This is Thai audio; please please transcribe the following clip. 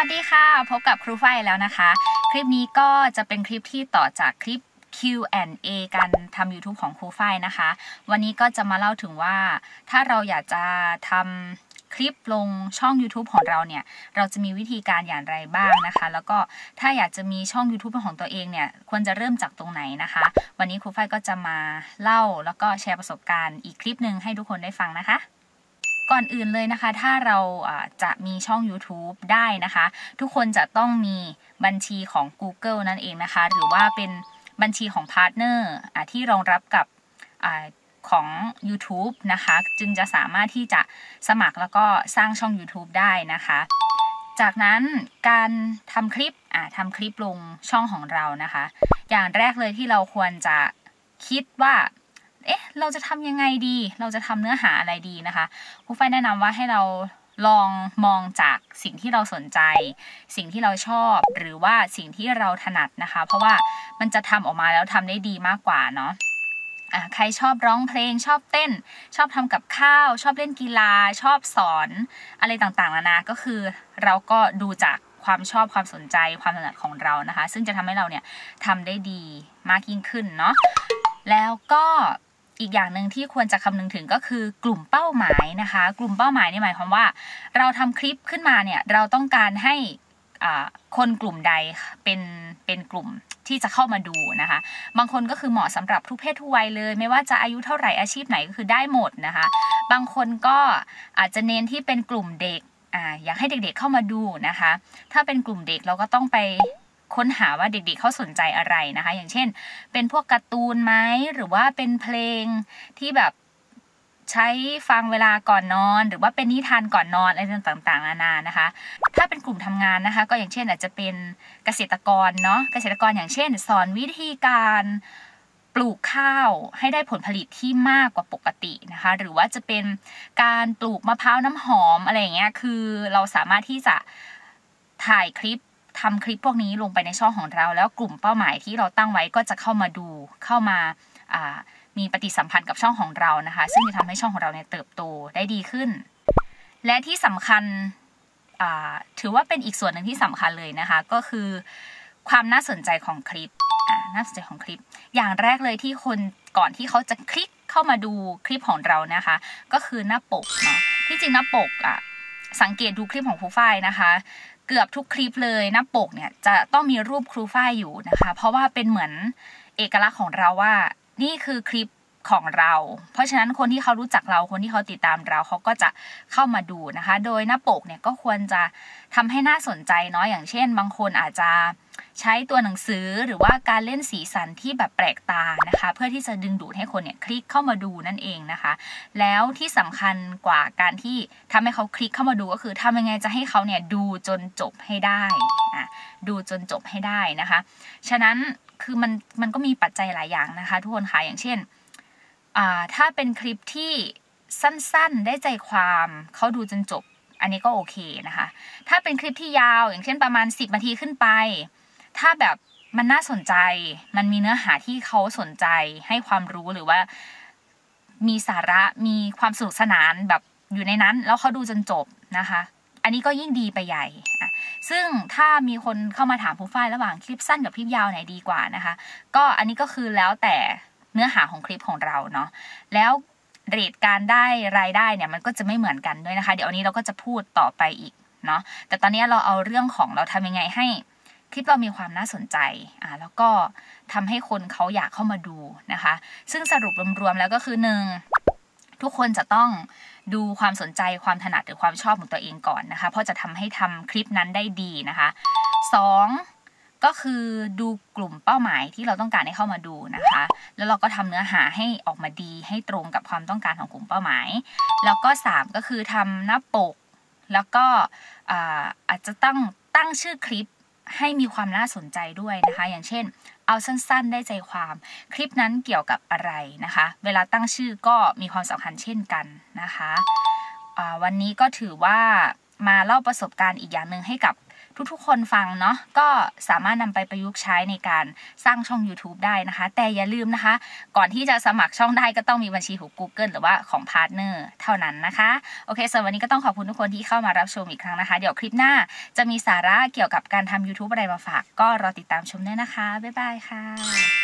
วัสดีค่ะ พบกับครูฝ้ายแล้วนะคะ คลิปนี้ก็จะเป็นคลิปที่ต่อจากคลิป Q&A การทำ YouTube ของครูฝ้ายนะคะ วันนี้ก็จะมาเล่าถึงว่า ถ้าเราอยากจะทำคลิปลงช่อง YouTube ของเราเนี่ย เราจะมีวิธีการอย่างไรบ้างนะคะ แล้วก็ถ้าอยากจะมีช่อง YouTube ของตัวเองเนี่ย ควรจะเริ่มจากตรงไหนนะคะ วันนี้ครูฝ้ายก็จะมาเล่าแล้วก็แชร์ประสบการณ์อีกคลิปหนึ่งให้ทุกคนได้ฟังนะคะ ก่อนอื่นเลยนะคะ ถ้าเราจะมีช่อง YouTube ได้นะคะ ทุกคนจะต้องมีบัญชีของ Google นั่นเองนะคะ หรือว่าเป็นบัญชีของพาร์ทเนอร์ที่รองรับกับอของ YouTube นะคะ จึงจะสามารถที่จะสมัครแล้วก็สร้างช่อง YouTube ได้นะคะ จากนั้นการทำคลิปทำคลิปลงช่องของเรานะคะ อย่างแรกเลยที่เราควรจะคิดว่า เอ๊ะ เราจะทำยังไงดี เราจะทำเนื้อหาอะไรดีนะคะครูฝ้ายแนะนำว่าให้เราลองมองจากสิ่งที่เราสนใจ สิ่งที่เราชอบ หรือว่าสิ่งที่เราถนัดนะคะ เพราะว่ามันจะทำออกมาแล้วทำได้ดีมากกว่าเนาะอะใครชอบร้องเพลงชอบเต้น ชอบทำกับข้าว ชอบเล่นกีฬา ชอบสอน อะไรต่างๆนานาก็คือ เราก็ดูจากความชอบความสนใจความถนัดของเรานะคะ ซึ่งจะทำให้เราเนี่ยทำได้ดีมากยิ่งขึ้นเนาะแล้วก็ อีกอย่างหนึ่งที่ควรจะคำนึงถึงก็คือกลุ่มเป้าหมายนะคะ กลุ่มเป้าหมายนี่หมายความว่า เราทำคลิปขึ้นมาเนี่ยเราต้องการให้คนกลุ่มใดเป็นเป็นกลุ่มที่จะเข้ามาดูนะคะ บางคนก็คือเหมาะสำหรับทุกเพศทุกวัยเลย ไม่ว่าจะอายุเท่าไหร่อาชีพไหนก็คือได้หมดนะคะ บางคนก็อาจจะเน้นที่เป็นกลุ่มเด็กออยากให้เด็กๆเข้ามาดูนะคะ ถ้าเป็นกลุ่มเด็กเราก็ต้องไป ค้นหาว่าเด็กๆเขาสนใจอะไรนะคะ อย่างเช่น เป็นพวกการ์ตูนไหมหรือว่าเป็นเพลงที่แบบใช้ฟังเวลาก่อนนอน หรือว่าเป็นนิทานก่อนนอนอะไรต่างๆนานานะคะ ถ้าเป็นกลุ่มทำงานนะคะ ก็อย่างเช่นอาจจะเป็นเกษตรกรเนาะเกษตรกรอย่างเช่น สอนวิธีการปลูกข้าวให้ได้ผลผลิตที่มากกว่าปกตินะคะ หรือว่าจะเป็นการปลูกมะพร้าวน้ำหอมอะไรอย่างเงี้ยคือเราสามารถที่จะถ่ายคลิป ทำคลิปพวกนี้ลงไปในช่องของเรา แล้วกลุ่มเป้าหมายที่เราตั้งไว้ก็จะเข้ามาดูเข้ามามีปฏิสัมพันธ์กับช่องของเรานะคะ ซึ่งจะทำให้ช่องของเราเนี่ยเติบโตได้ดีขึ้น และที่สำคัญถือว่าเป็นอีกส่วนหนึ่งที่สำคัญเลยนะคะ ก็คือความน่าสนใจของคลิปน่าสนใจของคลิป อย่างแรกเลยที่คนก่อนที่เขาจะคลิกเข้ามาดูคลิปของเรานะคะ ก็คือหน้าปกเนาะที่จริงหน้าปกอะสังเกตดูคลิปของครูฝ้ายนะคะ เกือบทุกคลิปเลยหน้าปกเนี่ยจะต้องมีรูปครูฝ้ายอยู่นะคะ เพราะว่าเป็นเหมือนเอกลักษณ์ของเราว่า นี่คือคลิปของเรา เพราะฉะนั้นคนที่เขารู้จักเราคนที่เขาติดตามเราเขาก็จะเข้ามาดูนะคะ โดยหน้าปกเนี่ยก็ควรจะทำให้น่าสนใจเนาะอย่างเช่น บางคนอาจจะ ใช้ตัวหนังสือหรือว่าการเล่นสีสันที่แบบแปลกตานะคะ เพื่อที่จะดึงดูดให้คนเนี่ยคลิกเข้ามาดูนั่นเองนะคะ แล้วที่สำคัญกว่าการที่ทำให้เขาคลิกเข้ามาดูก็คือทำยังไงจะให้เขาเนี่ยดูจนจบให้ได้อะดูจนจบให้ได้นะคะ ฉะนั้นคือมันมันก็มีปัจจัยหลายอย่างนะคะ ทุกคนคะอย่างเช่นอ่าถ้าเป็นคลิปที่สั้นๆ ได้ใจความเขาดูจนจบ อันนี้ก็โอเคนะคะ ถ้าเป็นคลิปที่ยาวอย่างเช่นประมาณ 10นาทีขึ้นไป ถ้าแบบมันน่าสนใจ มันมีเนื้อหาที่เขาสนใจให้ความรู้หรือว่า มีสาระมีความสนุกสนานแบบอยู่ในนั้น แล้วเขาดูจนจบนะคะ อันนี้ก็ยิ่งดีไปใหญ่ ซึ่งถ้ามีคนเข้ามาถามผู้ฝ้ายระหว่างคลิปสั้นกับคลิปยาวไหนดีกว่านะคะ ก็อันนี้ก็คือแล้วแต่เนื้อหาของคลิปของเราเนาะ แล้วเรทการได้รายได้เนี่ยมันก็จะไม่เหมือนกันด้วยนะคะ เดี๋ยววันนี้เราก็จะพูดต่อไปอีกเนาะ แต่ตอนนี้เราเอาเรื่องของเราทำยังไงให้ ลิปเรามีความน่าสนใจอ่าแล้วก็ทำให้คนเขาอยากเข้ามาดูนะคะ ซึ่งสรุปรวมๆแล้วก็คือหนึ่งทุกคนจะต้องดูความสนใจความถนัดหรือความชอบของตัวเองก่อนนะคะ เพราะจะทำให้ทำคลิปนั้นได้ดีนะคะสองก็คือดูกลุ่มเป้าหมายที่เราต้องการให้เข้ามาดูนะคะ แล้วเราก็ทำเนื้อหาให้ออกมาดีให้ตรงกับความต้องการของกลุ่มเป้าหมาย แล้วก็ 3 ก็คือทำหน้าปก แล้วก็อาจจะต้องตั้งชื่อคลิป ให้มีความน่าสนใจด้วยนะคะ อย่างเช่น เอาสั้นๆ ได้ใจความ คลิปนั้นเกี่ยวกับอะไรนะคะ เวลาตั้งชื่อก็มีความสำคัญเช่นกันนะคะ วันนี้ก็ถือว่ามาเล่าประสบการณ์อีกอย่างหนึ่งให้กับ ทุกๆ คนฟังเนาะก็สามารถนำไปประยุกต์ใช้ในการสร้างช่อง YouTube ได้นะคะ แต่อย่าลืมนะคะ ก่อนที่จะสมัครช่องได้ก็ต้องมีบัญชีของ Google หรือว่าของพาร์ทเนอร์เท่านั้นนะคะโอเคสำหรับวันนี้ก็ต้องขอบคุณทุกคนที่เข้ามารับชมอีกครั้งนะคะ เดี๋ยวคลิปหน้าจะมีสาระเกี่ยวกับการทำ YouTube อะไรมาฝาก ก็รอติดตามชมได้นะคะบ๊ายบายค่ะ